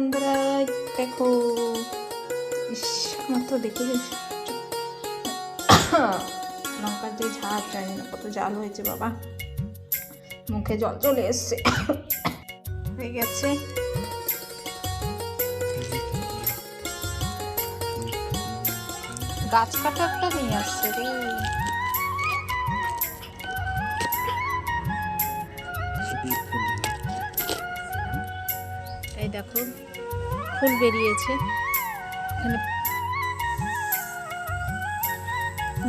বন্ধুরা, দেখো। ইস, আমার তো দেখে লঙ্কার যে ঝাল, জানি না কত জাল হয়েছে বাবা। মুখে জল চলে এসছে। হয়ে গেছে। গাছ কাটা একটা নিয়ে আসছে রে। এই দেখো। ফুল বেরিয়েছে।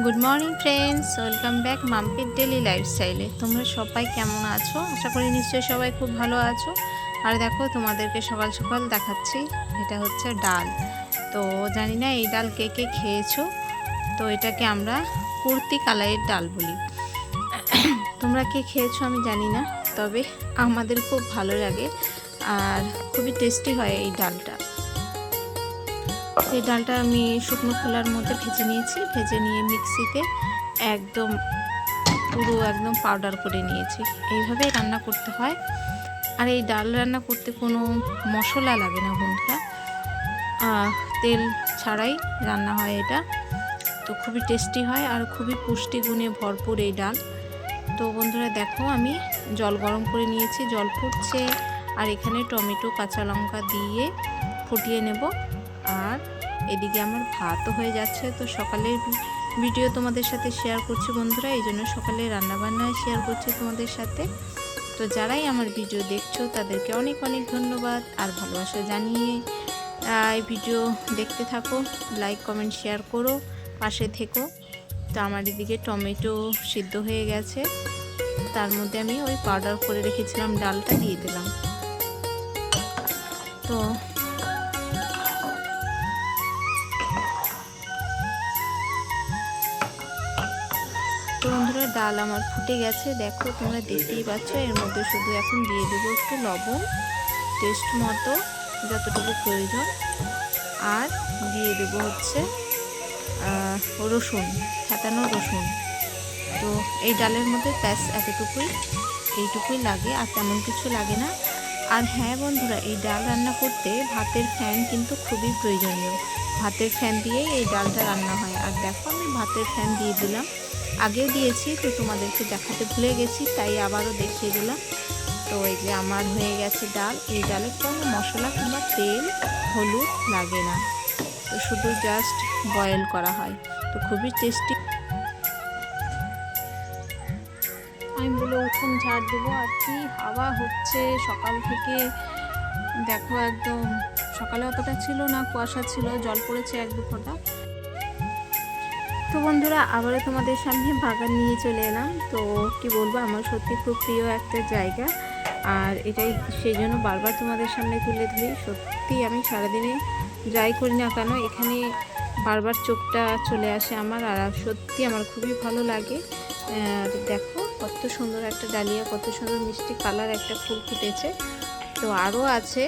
Good morning friends welcome back মাম্পির daily লাইফস্টাইলে তোমরা সবাই কেমন আছো? আশা করি নিশ্চয়ই সবাই খুব ভালো আছো। আর দেখো, তোমাদেরকে সকাল সকাল দেখাচ্ছি। এটা হচ্ছে ডাল। তো জানি না, এই ডাল কে কে খেয়েছো? তো এটাকে আমরা কুর্তি কালারের ডাল বলি। তোমরা কে খেয়েছো আমি জানি না, তবে আমাদের খুব ভালো লাগে। আর খুবই টেস্টি হয় এই ডালটা। এই ডালটা আমি শুকনো খোলার মধ্যে ভেজে নিয়েছি। ভেজে নিয়ে মিক্সিতে একদম পুরো একদম পাউডার করে নিয়েছি। এইভাবে রান্না করতে হয়। আর এই ডাল রান্না করতে কোনো মশলা লাগে না বন্ধুরা। তেল ছাড়াই রান্না হয় এটা। তো খুবই টেস্টি হয় আর খুবই পুষ্টিগুণে ভরপুর এই ডাল। তো বন্ধুরা দেখো আমি জল গরম করে নিয়েছি। জল ফুটছে। আর এখানে টমেটো, কাঁচা লঙ্কা দিয়ে ফুটিয়ে নেব। আর এদিকে আমার ভাতও হয়ে যাচ্ছে। তো সকালের ভিডিও তোমাদের সাথে শেয়ার করছি বন্ধুরা। এই জন্য সকালে রান্নাবান্না শেয়ার করছি তোমাদের সাথে। তো যারাই আমার ভিডিও দেখছ, তাদেরকে অনেক অনেক ধন্যবাদ। আর ভালোবাসা জানিয়ে এই ভিডিও দেখতে থাকো। লাইক কমেন্ট শেয়ার করো। পাশে থেকো। তো আমার এদিকে টমেটো সিদ্ধ হয়ে গেছে। তার মধ্যে আমি ওই পাউডার করে রেখেছিলাম, ডালটা দিয়ে দিলাম। তো। বন্ধুরা, ডাল আমার ফুটে গেছে। দেখো, তোমরা দেখতেই পাচ্ছ, এর মধ্যে শুধু এখন দিয়ে দেবো একটু লবণ, টেস্ট মতো, যতটুকু প্রয়োজন। আর দিয়ে দেবো হচ্ছে রসুন, ফেটানো রসুন। তো এই ডালের মধ্যে ব্যাস, এতটুকুই, এইটুকুই লাগে, আর তেমন কিছু লাগে না। আর হ্যাঁ বন্ধুরা, এই ডাল রান্না করতে ভাতের ফ্যান কিন্তু খুবই প্রয়োজনীয়। ভাতের ফ্যান দিয়েই এই ডালটা রান্না হয়। আর দেখো, আমি ভাতের ফ্যান দিয়ে দিলাম। আগেও দিয়েছি, তো তোমাদেরকে দেখাতে ভুলে গেছি, তাই আবারও দেখিয়ে দিলাম। তো এই যে আমার হয়ে গেছে ডাল। এই ডালে কোনো মশলা কিংবা তেল, হলুদ লাগে না। তো শুধু জাস্ট বয়েল করা হয়। তো খুবই টেস্টি আমি উঠুন ঝাড় দেবো। আর কি হাওয়া হচ্ছে সকাল থেকে, দেখো একদম সকালে অতটা ছিল না, কুয়াশা ছিল, জল পড়েছে এক দু ফোঁটা। তো বন্ধুরা, আবারও তোমাদের সামনে বাগান নিয়ে চলে এলাম। তো কি বলব, আমার সত্যি খুব প্রিয় একটা জায়গা। আর এটাই সেই জন্য বারবার তোমাদের সামনে তুলে ধরি, সত্যি আমি সারাদিনে যাই করি না কেন, এখানে বারবার চোখটা চলে আসে আমার, আর সত্যি আমার খুবই ভালো লাগে। দেখো কত সুন্দর একটা ডালিয়া, কত সুন্দর মিষ্টি কালার একটা ফুল ফুটেছে। তো আরও আছে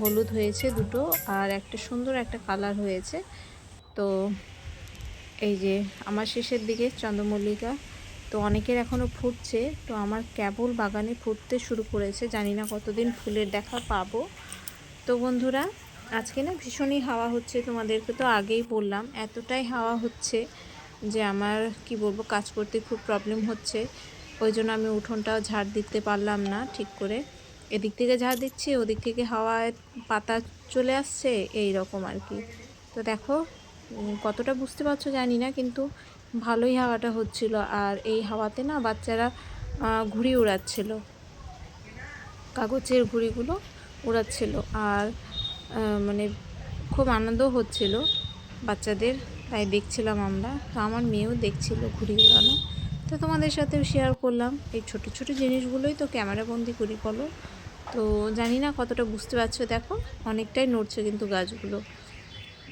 হলুদ হয়েছে দুটো, আর একটা সুন্দর একটা কালার হয়েছে। তো এই যে আমার শেষের দিকে চন্দ্রমল্লিকা, তো অনেকের এখনও ফুটছে, তো আমার কেবল বাগানে ফুটতে শুরু করেছে। জানি না কতদিন ফুলের দেখা পাবো। তো বন্ধুরা, আজকে না ভীষণই হাওয়া হচ্ছে তোমাদেরকে তো আগেই বললাম, এতটাই হাওয়া হচ্ছে যে আমার, কি বলব, কাজ করতে খুব প্রবলেম হচ্ছে। ওই জন্য আমি উঠোনটাও ঝাড় দিতে পারলাম না ঠিক করে। এদিক থেকে ঝাড় দিচ্ছি, ওদিক থেকে হাওয়ায় পাতা চলে আসছে, এই রকম আর কি। তো দেখো কতটা বুঝতে পারছ জানি না, কিন্তু ভালোই হাওয়াটা হচ্ছিল। আর এই হাওয়াতে না বাচ্চারা ঘুড়ি উড়াচ্ছিল। কাগজের ঘুড়িগুলো উড়াচ্ছিল। আর মানে খুব আনন্দ হচ্ছিল বাচ্চাদের, তাই দেখছিলাম আমরা। তো আমার মেয়েও দেখছিল ঘুড়ি উড়ানো। তো তোমাদের সাথেও শেয়ার করলাম। এই ছোট ছোট জিনিসগুলোই তো ক্যামেরা বন্দি করি, বলো? তো জানি না কতটা বুঝতে পারছ, দেখো, অনেকটাই নড়ছে কিন্তু গাছগুলো।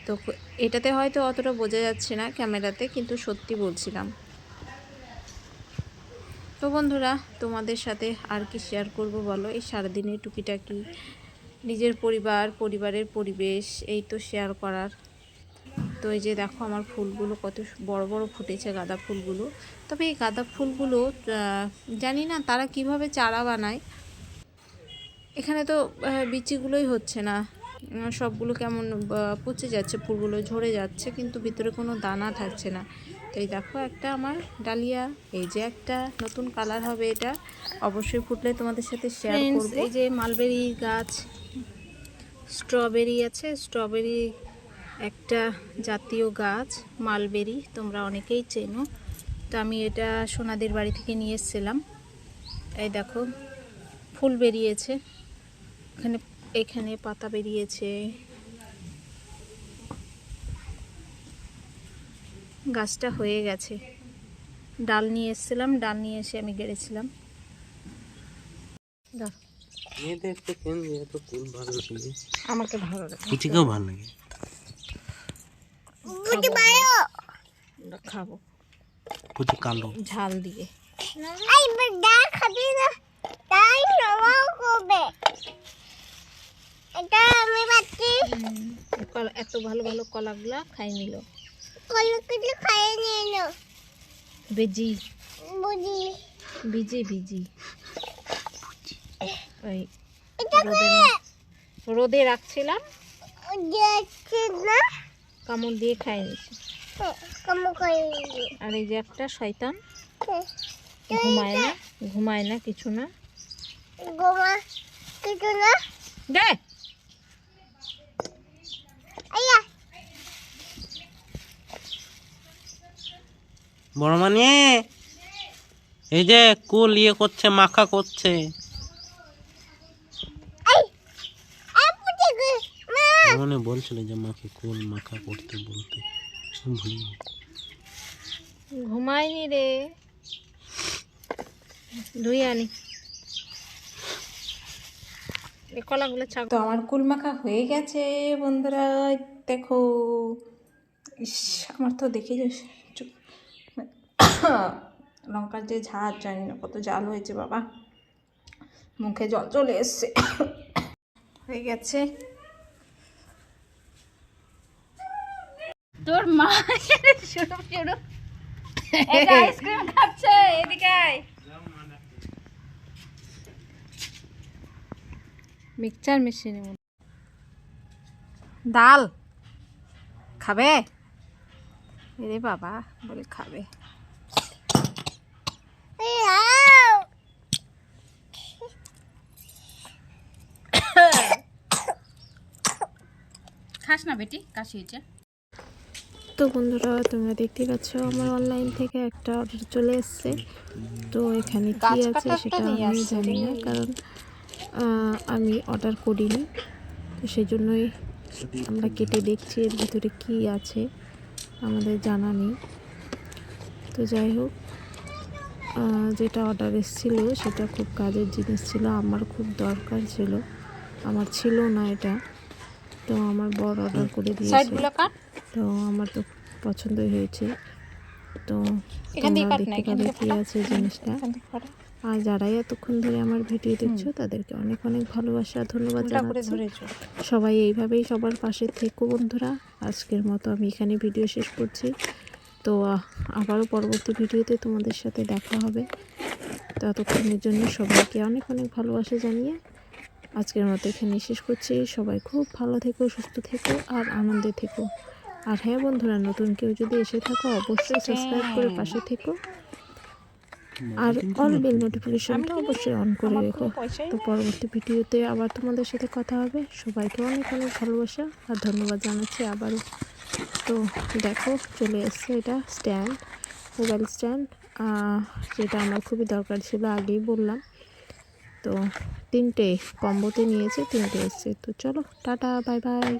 তো এটাতে হয়তো অতটা বোঝা যাচ্ছে না ক্যামেরাতে কিন্তু সত্যি বলছিলাম। তো বন্ধুরা, তোমাদের সাথে আর কি শেয়ার করব বলো? এই সারাদিনের টুকিটাকি, নিজের পরিবার, পরিবারের পরিবেশ, এই তো শেয়ার করার। তো এই যে দেখো আমার ফুলগুলো কত বড় বড় ফুটেছে গাঁদা ফুলগুলো। তবে এই গাঁদা ফুলগুলো জানি না তারা কীভাবে চারা বানায়। এখানে তো বিচিগুলোই হচ্ছে না। সবগুলো কেমন পচে যাচ্ছে ফুলগুলো ঝরে যাচ্ছে কিন্তু ভিতরে কোনো দানা থাকছে না। তো এই দেখো একটা আমার ডালিয়া এই যে একটা নতুন কালার হবে এটা। অবশ্যই ফুটলে তোমাদের সাথে শেয়ার করব। এই যে মালবেরি গাছ স্ট্রবেরি আছে স্ট্রবেরি একটা জাতীয় গাছ মালবেরি তোমরা অনেকেই চেনো। তো আমি এটা সোনাদের বাড়ি থেকে নিয়ে এসেছিলাম। এই দেখো ফুল বেরিয়েছে। এখানে এখানে পাতা বেরিয়েছে। গাছটা হয়ে গেছে। ডাল নিয়ে এসেছিলাম ডাল নিয়ে এসে আমি গেড়েছিলাম। ফুল ভালো লাগে? আমাকে ভালো লাগে। ভালো লাগে আমরা খাব। পুচি কালো ঝাল দিয়ে। হুম, কলা এত ভালো ভালো কলাগুলা খাই নিল। বেজি বিজি বিজি ওই রোদে রোদে রাখছিলাম। কামড় দিয়ে খাই নিছি। আর এই যে একটা শয়তান। ঘুমায় না ঘুমায় না কিছু না। দে। বড় মানে এই যে কুল ইয়ে করছে মাখা করছে। মনে বলছিল যে মাকে কুল মাখা করতে বলতে। ভুলে রে। ধুই আনি। কলাগুলো ছাক তো আমার কুল মাখা হয়ে গেছে বন্ধুরা দেখো। ইস আমার তো দেখে লঙ্কার যে ঝাঁজ জানি না কত জাল হয়েছে বাবা। মুখে জল চলে এসছে। হয়ে গেছে। তোর মা শুরু শুরু। আইসক্রিম খাচ্ছে এদিকে আয়। মিক্সচার মেশিনে ডাল খাবে? এরে বাবা বলে খাবে। খাস না বেটি কাশি হয়েছে। তো বন্ধুরা তোমরা দেখতে পাচ্ছ আমার অনলাইন থেকে একটা অর্ডার চলে এসেছে। তো এখানে কি আছে সেটা আমি জানি না কারণ আমি অর্ডার করিনি। তো সেই জন্যই আমরা কেটে দেখছি এর ভিতরে কি আছে আমাদের জানা নেই। তো যাই হোক যেটা অর্ডার এসেছিল সেটা খুব কাজের জিনিস ছিল আমার খুব দরকার ছিল। আমার ছিল না এটা তো আমার বড় অর্ডার করে দিয়েছে। তো আমার তো পছন্দই হয়েছে। তো তোমরা দেখতে পাবে কি আছে জিনিসটা। আর যারাই এতক্ষণ ধরে আমার ভিডিও দেখছ তাদেরকে অনেক অনেক ভালোবাসা ধন্যবাদ জানাচ্ছি। সবাই এইভাবেই সবার পাশে থেকো বন্ধুরা। আজকের মতো আমি এখানে ভিডিও শেষ করছি। তো আবারও পরবর্তী ভিডিওতে তোমাদের সাথে দেখা হবে। ততক্ষণের জন্য সবাইকে অনেক অনেক ভালোবাসা জানিয়ে আজকের মতো এখানে শেষ করছি। সবাই খুব ভালো থেকো সুস্থ থেকো আর আনন্দে থেকো। আর হ্যাঁ বন্ধুরা নতুন কেউ যদি এসে থাকো অবশ্যই সাবস্ক্রাইব করে পাশে থেকো। আর অল বেল নোটিফিকেশনটা অবশ্যই অন করে রেখো। তো পরবর্তী ভিডিওতে আবার তোমাদের সাথে কথা হবে। সবাইকে অনেক অনেক ভালোবাসা আর ধন্যবাদ জানাচ্ছি আবারও। তো দেখো চলে এসছে এটা স্ট্যান্ড মোবাইল স্ট্যান্ড যেটা আমার খুবই দরকার ছিল আগেই বললাম। তো তিনটে কম্বোতে নিয়েছে তিনটে এসছে। তো চলো টাটা বাই বাই